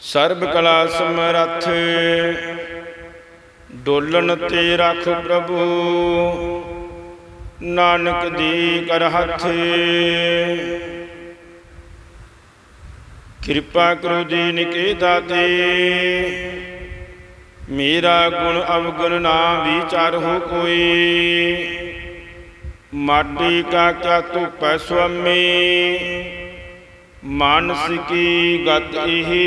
ਸਰਬ ਕਲਾ ਸਮਰੱਥ, ਡੋਲਣ ਤੇ ਰੱਖ ਪ੍ਰਭੂ, ਨਾਨਕ ਦੀ ਕਰ ਹੱਥ। ਕਿਰਪਾ ਕਰੋ ਦੀਨ ਕੇ ਦਾਤੇ ਮੇਰਾ ਗੁਣ ਅਵਗੁਣ ਨਾ ਵਿਚਾਰ ਹੋ ਕੋਈ। ਮਾਟੀ ਕਾ ਕਿਆ ਧੁਪੈ ਸੁਆਮੀ ਮਾਨਸ ਕੀ ਗਤ ਇਹੀ।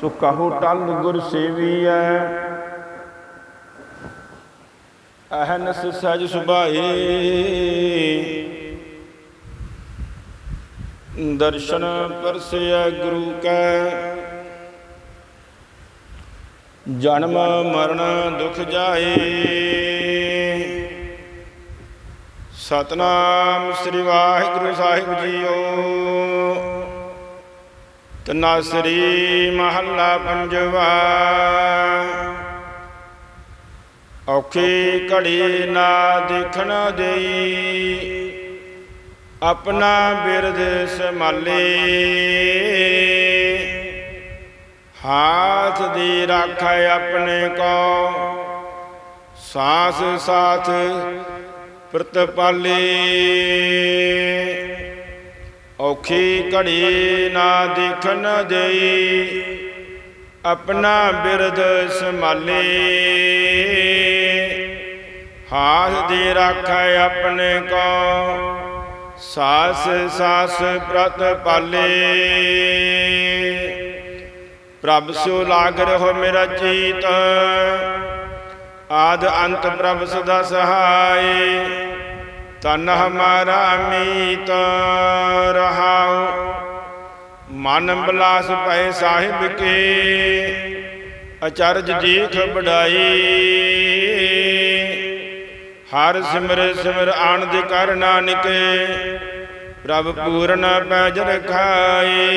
ਸੋ ਕਹੋ ਟਲ ਗੁਰ ਸੇਵੀਐ। ਅਹਨਸ ਸਜ ਸੁਭਾਏ। ਦਰਸ਼ਨ ਪਰਸਿਆ ਗੁਰੂ ਕੈ। ਜਨਮ ਮਰਨ ਦੁਖ ਜਾਏ। ਸਤਨਾਮ ਸ੍ਰੀ ਵਾਹਿਗੁਰੂ ਸਾਹਿਬ ਜੀਓ। ਤਨਾਸਰੀ ਮਹੱਲਾ ਪੰਜਵਾ। ਔਖੀ ਘੜੀ ਨਾ ਦੇਖਣ ਦੇਈ, ਆਪਣਾ ਬਿਰਦ ਸੰਭਾਲੇ। ਹਾਥ ਦੀ ਰਾਖੈ ਆਪਣੇ ਕੋ, ਸਾਸ ਸਾਥ ਪ੍ਰਤਪਾਲੇ। ਔਖੀ ਘੜੀ ਨਾ ਦੇਖਣ ਦੇਈ, ਆਪਣਾ ਬਿਰਦ ਸੰਭਾਲੇ। ਹਾਥ ਦੀ ਰਾਖੈ ਆਪਣੇ ਕੋ, ਸਾਸ ਸਾਸ ਪ੍ਰਤ ਪਾਲੇ ਪ੍ਰਭ ਸੋ ਲਾਗ ਰਹੋ ਮੇਰਾ ਚੀਤ, ਆਦ ਅੰਤ ਪ੍ਰਭ ਸਦਾ ਸਹਾਈ। ਤਨ ਹਮਾਰਾ ਮੀਤ ਰਹਾਉ। ਮਨ ਬਲਾਸ ਪਏ ਸਾਹਿਬ ਕੇ, ਅਚਰਜ ਜੀਖ ਬੜਾਈ ਹਰ ਸਿਮਰ ਸਿਮਰ ਆਨੰਦ ਕਰ ਨਾਨਕ, ਪ੍ਰਭ ਪੂਰਨ ਪੈਜ ਰਖਾਏ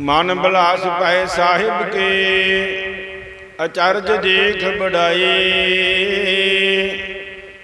ਮਨ ਬਲਾਸ ਪਏ ਸਾਹਿਬ ਕੇ, ਅਚਰਜ ਦੇਖ ਬੜਾਈ